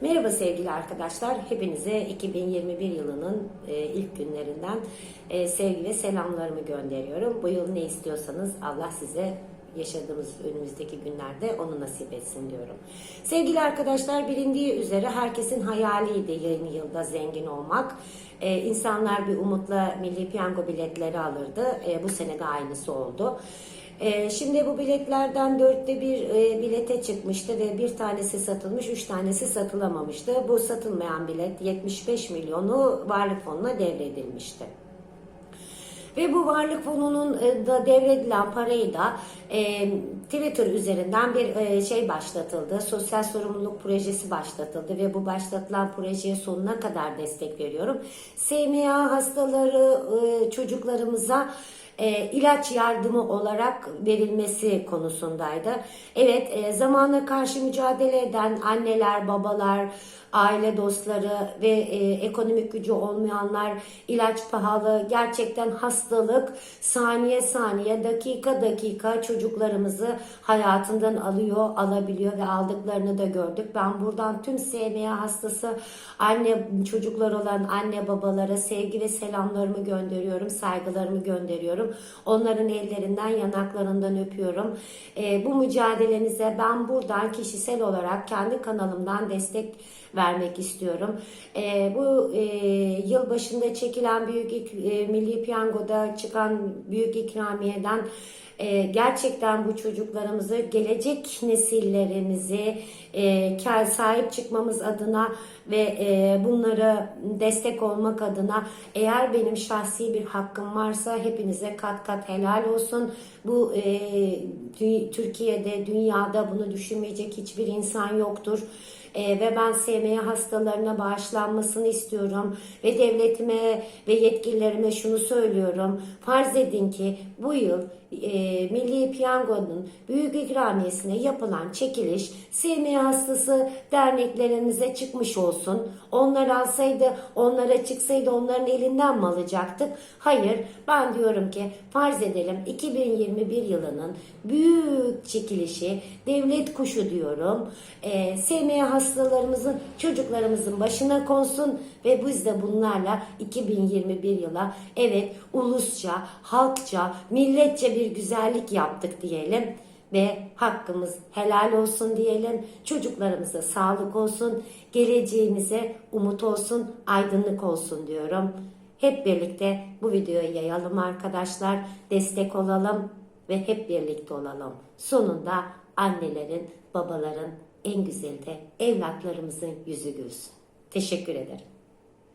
Merhaba sevgili arkadaşlar. Hepinize 2021 yılının e, ilk günlerinden e, sevgi ve selamlarımı gönderiyorum. Bu yıl ne istiyorsanız Allah size yaşadığımız önümüzdeki günlerde onu nasip etsin diyorum. Sevgili arkadaşlar bilindiği üzere herkesin hayaliydi yeni yılda zengin olmak. E, insanlar bir umutla milli piyango biletleri alırdı. E, bu sene de aynısı oldu. Ee, şimdi bu biletlerden dörtte bir e, bilete çıkmıştı ve bir tanesi satılmış, üç tanesi satılamamıştı. Bu satılmayan bilet 75 milyonu varlık fonuna devredilmişti. Ve bu varlık fonunun e, da devredilen parayı da e, Twitter üzerinden bir e, şey başlatıldı. Sosyal sorumluluk projesi başlatıldı ve bu başlatılan projeye sonuna kadar destek veriyorum. SMA hastaları e, çocuklarımıza e, ilaç yardımı olarak verilmesi konusundaydı. Evet e, zamana karşı mücadele eden anneler, babalar, aile dostları ve e, ekonomik gücü olmayanlar ilaç pahalı gerçekten hastalık saniye saniye dakika dakika çocuklarımızı hayatından alıyor alabiliyor ve aldıklarını da gördük. Ben buradan tüm SMA hastası anne çocuklar olan anne babalara sevgi ve selamlarımı gönderiyorum saygılarımı gönderiyorum. Onların ellerinden yanaklarından öpüyorum. E, bu mücadelenize ben buradan kişisel olarak kendi kanalımdan destek vermek istiyorum. E, bu e, yıl başında çekilen büyük e, milli piyangoda çıkan büyük ikramiyeden e, gerçekten bu çocuklarımızı gelecek nesillerimizi e, sahip çıkmamız adına ve e, bunlara destek olmak adına eğer benim şahsi bir hakkım varsa hepinize kat kat helal olsun. Bu e, Türkiye'de, dünyada bunu düşünmeyecek hiçbir insan yoktur. E, ve ben SMA hastalarına bağışlanmasını istiyorum ve devletime ve yetkililerime şunu söylüyorum. Farz edin ki bu yıl e, Milli Piyango'nun büyük ikramiyesine yapılan çekiliş SMA hastası derneklerimize çıkmış olsun. Onlar alsaydı, onlara çıksaydı onların elinden mi alacaktık? Hayır, ben diyorum ki farz edelim 2021 yılının büyük çekilişi devlet kuşu diyorum. E, SMA hastalarımızın, çocuklarımızın başına konsun ve biz de bunlarla 2021 yıla evet ulusça, halkça, milletçe bir güzellik yaptık diyelim ve hakkımız helal olsun diyelim. Çocuklarımıza sağlık olsun, geleceğimize umut olsun, aydınlık olsun diyorum. Hep birlikte bu videoyu yayalım arkadaşlar. Destek olalım ve hep birlikte olalım. Sonunda annelerin, babaların en güzeli de evlatlarımızın yüzü gülsün. Teşekkür ederim.